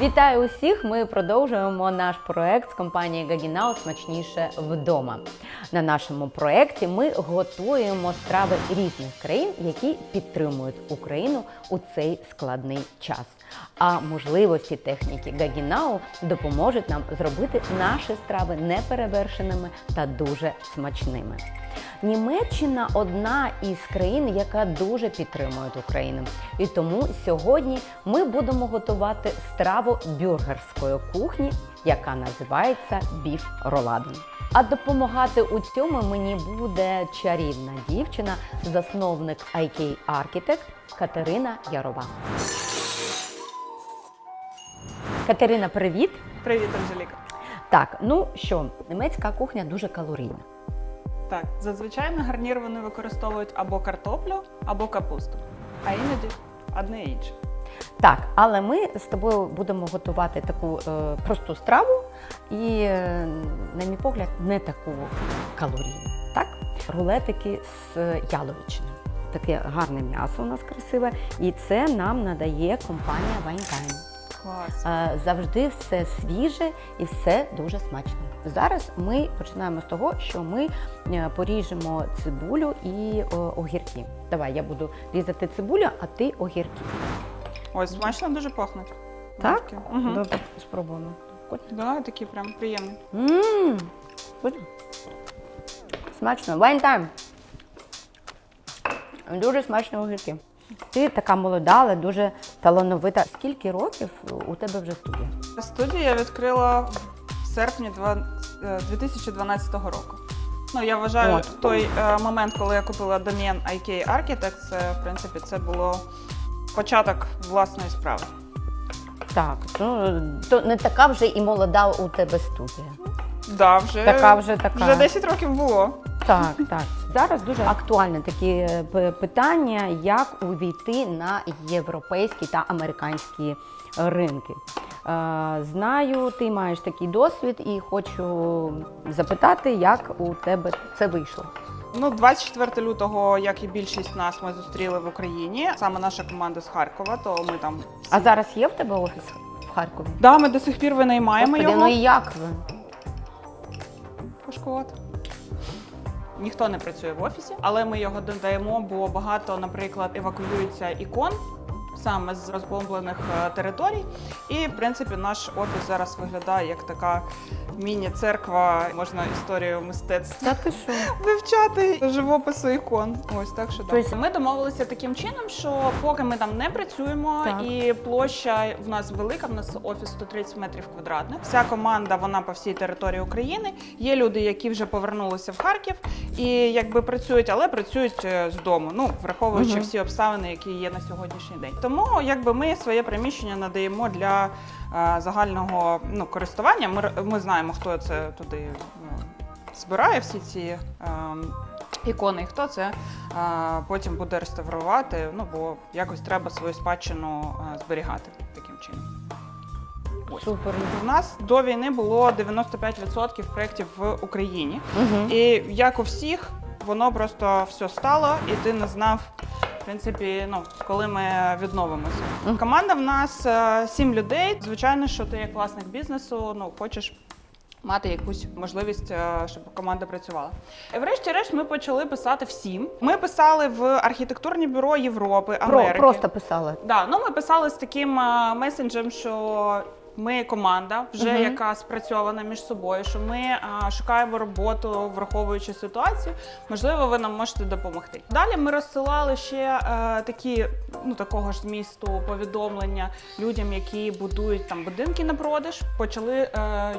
Вітаю усіх! Ми продовжуємо наш проект з компанією Гагінау Смачніше вдома. На нашому проекті ми готуємо страви різних країн, які підтримують Україну у цей складний час. А можливості техніки Гагінау допоможуть нам зробити наші страви неперевершеними та дуже смачними. Німеччина одна із країн, яка дуже підтримує Україну. І тому сьогодні ми будемо готувати страву бюргерської кухні, яка називається біф роладен. А допомагати у цьому мені буде чарівна дівчина, засновник IK Architect Катерина Ярова. Катерина, привіт! Привіт, Анжеліка. Так, ну що, німецька кухня дуже калорійна. Так, зазвичай на гарнір вони використовують або картоплю, або капусту, а іноді одне і інше. Так, але ми з тобою будемо готувати таку е, просту страву і, е, на мій погляд, не таку калорійну. Так? Рулетики з яловичини. Таке гарне м'ясо у нас красиве, і це нам надає компанія Weinkeim. Клас. Е, Завжди все свіже і все дуже смачно. Зараз ми починаємо з того, що ми е, поріжемо цибулю і е, огірки. Давай, я буду різати цибулю, а ти огірки. Ой, смачно дуже пахнуть. Так? Угу. Добре, спробуємо. Да, такі прям приємні. Ммм. Смачно. Wine time. Дуже смачні огірки. Ти така молода, але дуже талановита. Скільки років у тебе вже студія? Студію я відкрила в серпні два- е, 2012 року. Ну, я вважаю, От. той е, момент, коли я купила домен IK Architect, це, в принципі, це було початок власної справи. Так, то, то не така вже і молода у тебе студія. Да, вже, Така вже така. вже 10 років було. Так, так. Зараз дуже актуальне такі е, питання, як увійти на європейські та американські ринки. Е, Знаю, ти маєш такий досвід і хочу запитати, як у тебе це вийшло. Ну, 24 лютого, як і більшість нас, ми зустріли в Україні. Саме наша команда з Харкова, то ми там. А зараз є в тебе офіс в Харкові? Да, ми до сих пір винаймаємо Господи, його. ну і як ви? Важкувато. Ніхто не працює в офісі, але ми його додаємо, бо багато, наприклад, евакуюється ікон саме з розбомблених е, територій. І, в принципі, наш офіс зараз виглядає як така міні-церква, можна історію мистецтва ти що? вивчати живопису ікон. Ось так що Тобто- так. Ми домовилися таким чином, що поки ми там не працюємо, Так. і площа в нас велика, в нас офіс 130 метрів квадратних. Вся команда вона по всій території України. Є люди, які вже повернулися в Харків і якби працюють, але працюють е, з дому. Ну враховуючи Мгм. всі обставини, які є на сьогоднішній день. Тому якби ми своє приміщення надаємо для е, загального ну, користування. Ми, ми знаємо, хто це туди ну, збирає всі ці. ем, Ікони, і хто це е, потім буде реставрувати, ну бо якось треба свою спадщину е, зберігати таким чином. Супер. У нас до війни було 95% проєктів в Україні, Угу. і як у всіх, воно просто все стало, і ти не знав, в принципі, ну коли ми відновимося. Команда в нас е, сім людей. Звичайно, що ти як власник бізнесу, ну хочеш. Мати якусь можливість, е, щоб команда працювала. І врешті-решт ми почали писати всім. Ми писали в архітектурні бюро Європи, Про, просто писала. Да, ну ми писали з таким е, месенджем, що ми команда, вже Мгм. яка спрацьована між собою, що ми е, шукаємо роботу, враховуючи ситуацію. Можливо, ви нам можете допомогти. Далі ми розсилали ще е, такі, ну такого ж змісту повідомлення людям, які будують там будинки на продаж. Почали е,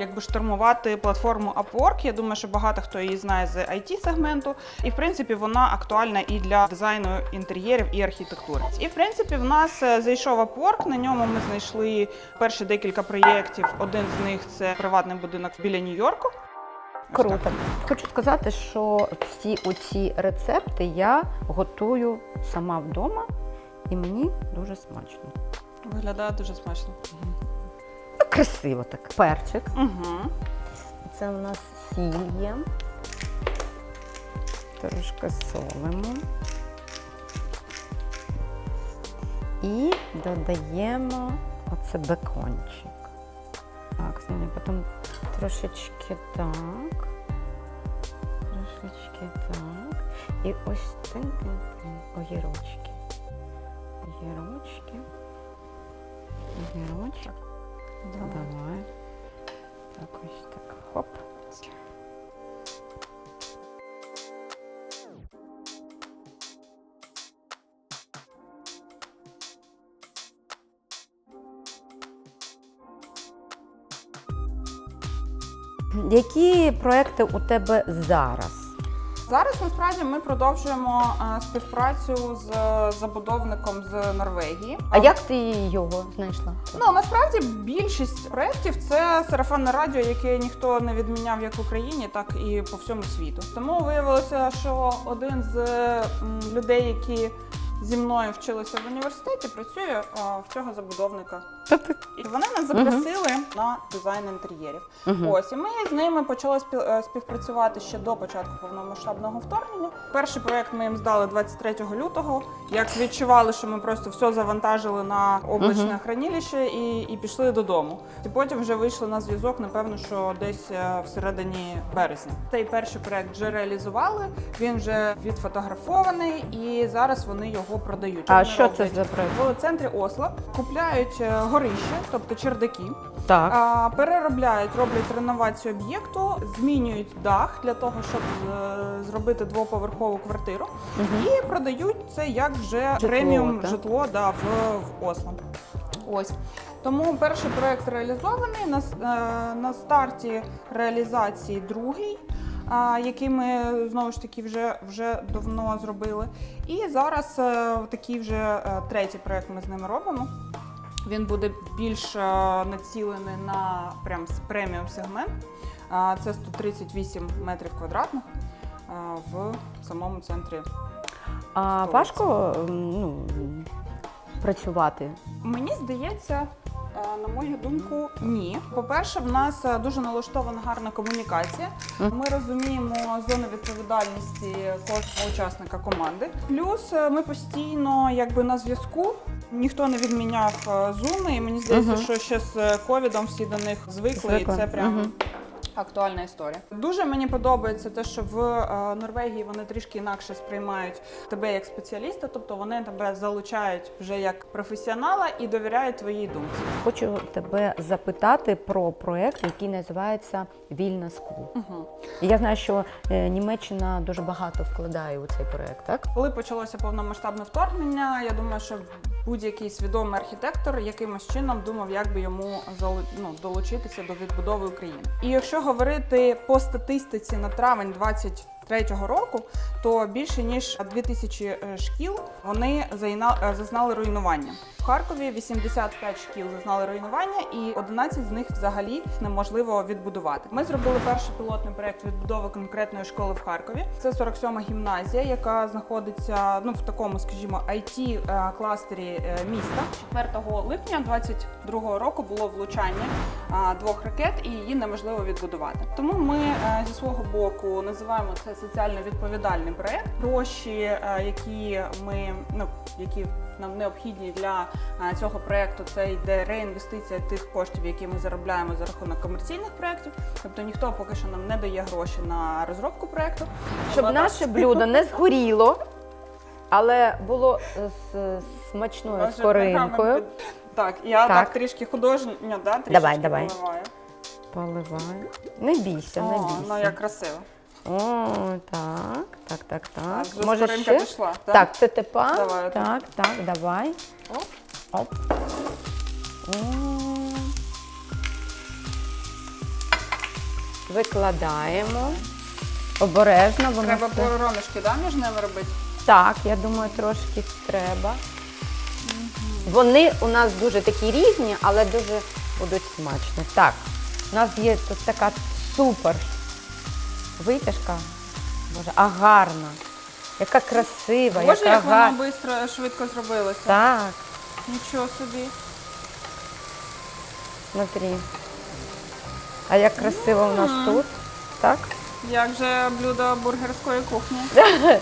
якби штурмувати платформу Upwork. Я думаю, що багато хто її знає з it сегменту, і в принципі вона актуальна і для дизайну інтер'єрів і архітектури. І в принципі, в нас е, зайшов Upwork, На ньому ми знайшли перші декілька проєктів. Один з них це приватний будинок біля Нью-Йорку. Круто. Хочу сказати, що всі оці рецепти я готую сама вдома, і мені дуже смачно. Виглядає дуже смачно. Ну, красиво так. Перчик. Угу. Це у нас сіль є. Трошки солимо. І додаємо Оце бекончик. Так, ну, потім трошечки так. Трошечки так. І ось тин огірочки. Огірочки. Огірочки. Давай. Так, ось так. Хоп. Які проекти у тебе зараз? Зараз насправді ми продовжуємо е, співпрацю з забудовником з Норвегії. А як ти його знайшла? Ну насправді більшість проєктів це сарафанне радіо, яке ніхто не відміняв як в Україні, так і по всьому світу. Тому виявилося, що один з м, людей, які зі мною вчилися в університеті, працює а, в цього забудовника. І вони нас запросили на дизайн інтер'єрів. Мгм. Ось і ми з ними почали е, співпрацювати ще до початку повномасштабного вторгнення. Перший проект ми їм здали 23 лютого. Як відчували, що ми просто все завантажили на облачне Мгм. хранилище і, і пішли додому. І потім вже вийшли на зв'язок, напевно, що десь е, всередині березня. Цей перший проект вже реалізували. Він вже відфотографований, і зараз вони його продають. А Вони що це роблять за проект? в центрі Осла? Купляють е, горище, тобто чердаки. Так. А, переробляють, роблять реновацію об'єкту, змінюють дах для того, щоб е, зробити двоповерхову квартиру, Мгм. і продають це як вже Житло, преміум так? житло да, в, в Осло. Ось. Тому перший проект реалізований. На, с- е, на старті реалізації другий, який ми знову ж таки вже, вже давно зробили. І зараз е, такий вже е, третій проект ми з ними робимо. Він буде більш е, націлений на прям преміум сегмент. Це 138 метрів квадратних в самому центрі. А важко ну, працювати? Мені здається, на мою думку, ні. По-перше, в нас е, дуже налаштована гарна комунікація. Ми розуміємо зону відповідальності кожного учасника команди. Плюс е, ми постійно якби на зв'язку. Ніхто не відміняв е, зуми, і мені здається, що ще з е, ковідом всі до них звикли, і це прям. Актуальна історія. Дуже мені подобається те, що в е, Норвегії вони трішки інакше сприймають тебе як спеціаліста, тобто вони тебе залучають вже як професіонала і довіряють твоїй думці. Хочу тебе запитати про проект, який називається Вільна Скул. Угу. Я знаю, що е, Німеччина дуже багато вкладає у цей проект, так? Коли почалося повномасштабне вторгнення, я думаю, що будь-який свідомий архітектор якимось чином думав, як би йому ну, долучитися до відбудови України. І якщо говорити по статистиці на травень 23-го року, то більше ніж 2000 е, шкіл вони е, зазнали руйнування. В Харкові 85 шкіл зазнали руйнування, і 11 з них взагалі неможливо відбудувати. Ми зробили перший пілотний проект відбудови конкретної школи в Харкові. Це 47-ма гімназія, яка знаходиться ну в такому, скажімо, it кластері е, міста. 4 липня 22 року було влучання двох ракет, і її неможливо відбудувати. Тому ми зі свого боку називаємо це соціально відповідальний проект. Гроші, е, які ми ну які нам необхідні для е, цього проекту, це йде реінвестиція тих коштів, які ми заробляємо за рахунок комерційних проєктів. Тобто ніхто поки що нам не дає гроші на розробку проекту. Щоб Але наше блюдо не згоріло, але було з смачною скоринкою. Так, я так, Так. трішки художньо, да, трішечки Давай, давай. поливаю. Поливаю. Не бійся, не бійся. ну як красиво. О, так, так, так, так. вже Може ще? пішла. Так, це тепа. Давай, так, так, давай. Оп. Оп. М. Викладаємо. Обережно, воно Треба все- бороночки, да, між ними робити? Так, я думаю, трошки треба. Вони у нас дуже такі різні, але дуже будуть смачні. Так, у нас є тут така супер витяжка. Боже, а гарна. Яка красива, Боже, яка як гарна. воно швидко, швидко зробилося. Так, Нічого собі. смотри. А як красиво у нас тут. Так? Як же блюдо бургерської кухні.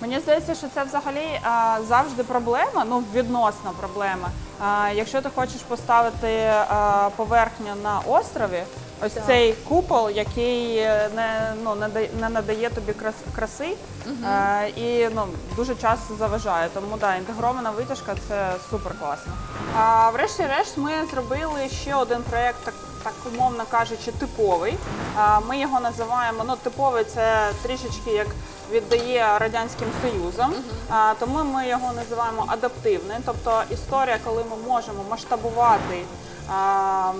Мені здається, що це взагалі а, завжди проблема, ну відносна проблема. А, якщо ти хочеш поставити а, поверхню на острові, ось цей купол, який е, не, ну, не, дає- не надає тобі крас- краси е, і ну, дуже часто заважає. Тому да, інтегрована витяжка це супер класно. А врешті-решт ми зробили ще один проєкт, так, так умовно кажучи, типовий. А, ми його називаємо ну, типовий це трішечки як віддає Радянським Союзом, а, тому ми його називаємо адаптивним. Тобто історія, коли ми можемо масштабувати. А,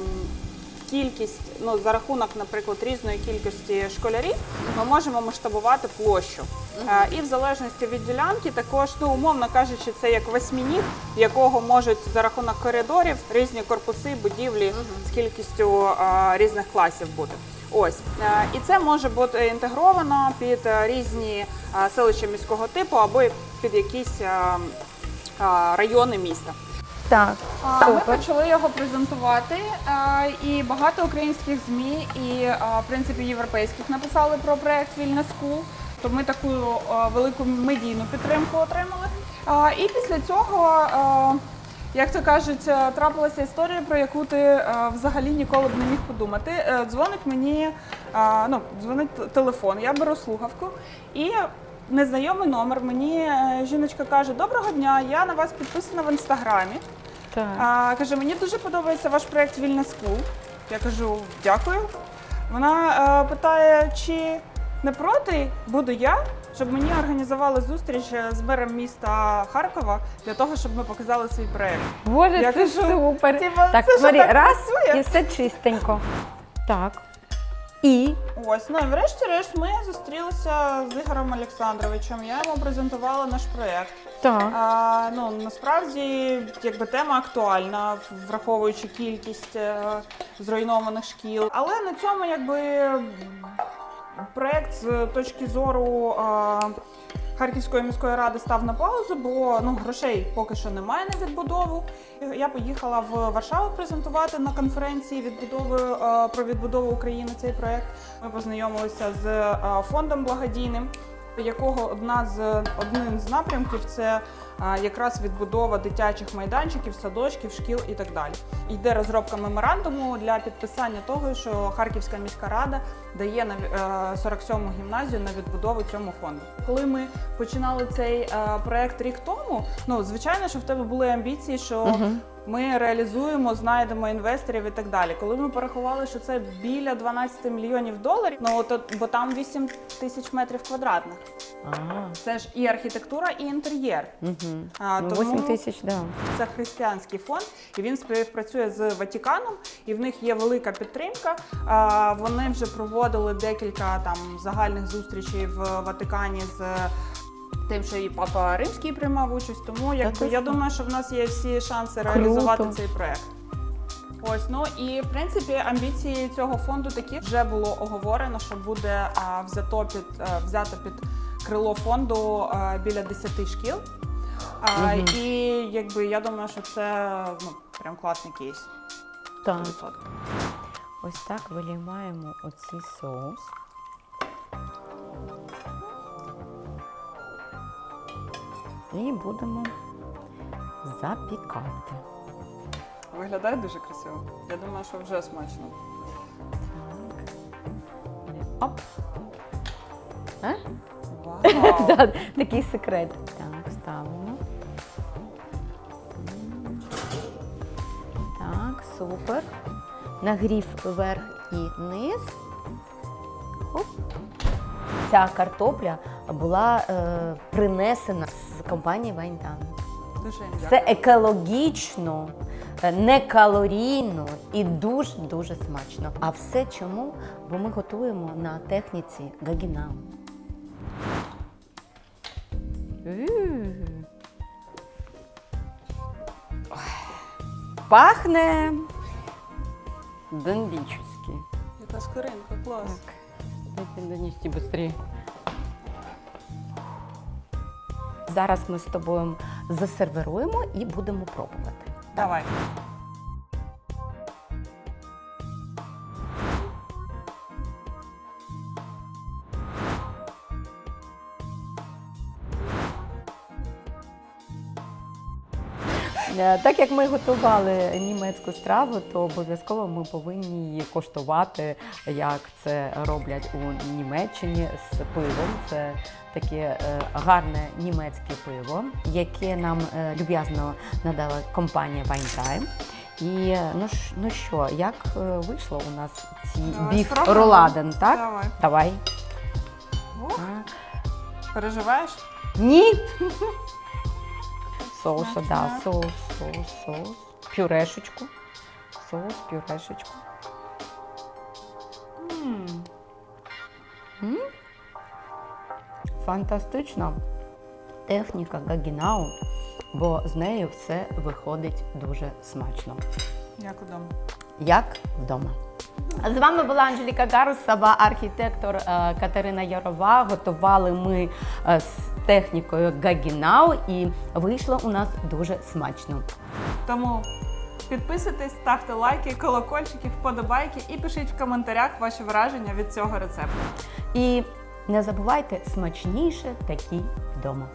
Кількість, ну за рахунок, наприклад, різної кількості школярів, ми можемо масштабувати площу. Е, І в залежності від ділянки, також, ну умовно кажучи, це як восьмініг, якого можуть за рахунок коридорів різні корпуси, будівлі з кількістю е, різних класів бути. Ось Е, і це може бути інтегровано під різні селища міського типу або під якісь райони міста. Так, А, Ми супер. почали його презентувати, а, і багато українських ЗМІ і а, в принципі європейських написали про проект Вільна Скул. То ми таку а, велику медійну підтримку отримали. А, І після цього, а, як то кажуть, а, трапилася історія, про яку ти а, взагалі ніколи б не міг подумати. Е, Дзвонить мені, а, ну, дзвонить телефон, я беру слухавку і. Незнайомий номер мені е, жіночка каже: Доброго дня, я на вас підписана в інстаграмі. Так. А, каже, мені дуже подобається ваш проєкт Вільна Скул. Я кажу, дякую. Вона е, питає, чи не проти буду я, щоб мені організували зустріч е, з мером міста Харкова для того, щоб ми показали свій проєкт. Боже, Я це кажу, супер. типа, так, це смотри, так раз працює? і все чистенько. Так. І Ось, ну врешті-решт ми зустрілися з Ігорем Олександровичем. Я йому презентувала наш проєкт. так. А, ну насправді якби тема актуальна, враховуючи кількість е, зруйнованих шкіл. Але на цьому якби м, проект з точки зору. е, Харківської міської ради став на паузу, бо ну грошей поки що немає на відбудову. Я поїхала в Варшаву презентувати на конференції відбудови е, про відбудову України цей проект. Ми познайомилися з е, фондом благодійним, якого одна з одним з напрямків це якраз відбудова дитячих майданчиків, садочків, шкіл і так далі. Йде розробка меморандуму для підписання того, що Харківська міська рада дає на е, 47-му гімназію на відбудову цьому фонду. Коли ми починали цей е, проект рік тому, ну звичайно, що в тебе були амбіції, що ми реалізуємо, знайдемо інвесторів і так далі. Коли ми порахували, що це біля 12 мільйонів доларів, ну то бо там 8 тисяч метрів квадратних. Ага. Це ж і архітектура, і інтер'єр. Угу. А, ну, тому- 8 тисяч, да. Це християнський фонд, і він співпрацює з Ватіканом, і в них є велика підтримка. А, Вони вже проводили декілька там загальних зустрічей в Ватикані з. Тим, що і папа римський приймав участь, тому якби я думаю, що в нас є всі шанси Круто. реалізувати цей проект. Ось ну і в принципі амбіції цього фонду такі вже було оговорено, що буде а, взято під а, взято під крило фонду а, біля 10 шкіл. А, Мгм. І якби я думаю, що це ну прям класний кейс. Так. 100%. Ось так вилімаємо оцей соус. І будемо запікати. Виглядає дуже красиво. Я думаю, що вже смачно. Оп. А? Вау! Такий секрет. Супер. Нагрів вверх і низ. Хоп. Ця картопля була е, принесена з компанії їм Це екологічно, е, некалорійно і дуже-дуже смачно. А все чому? Бо ми готуємо на техніці гагінау. Пахне бомбически. Яка скоринка, клас. Так, дайте донести быстрее. Зараз ми з тобою засервируємо і будемо пробувати. Давай. Так як ми готували німецьку страву, то обов'язково ми повинні її коштувати, як це роблять у Німеччині з пивом. Це таке е, гарне німецьке пиво, яке нам е, люб'язно надала компанія Weintraum. І е, ну, ну що, як е, вийшло у нас ці Давай біф спробуємо. роладен, так? Давай. Давай. Ух, Так. переживаєш? Ні. Соусу, да, соус, соус, соус. Пюрешечку. Соус, пюрешечку. М. М? Фантастична техніка гагінау, бо з нею все виходить дуже смачно. Як удома. Як вдома. З вами була Анжеліка Гарусова, архітектор е, Катерина Ярова. Готували ми е, з технікою Гагінау і вийшло у нас дуже смачно. Тому підписуйтесь, ставте лайки, колокольчики, вподобайки і пишіть в коментарях ваші враження від цього рецепту. І не забувайте смачніше такі вдома.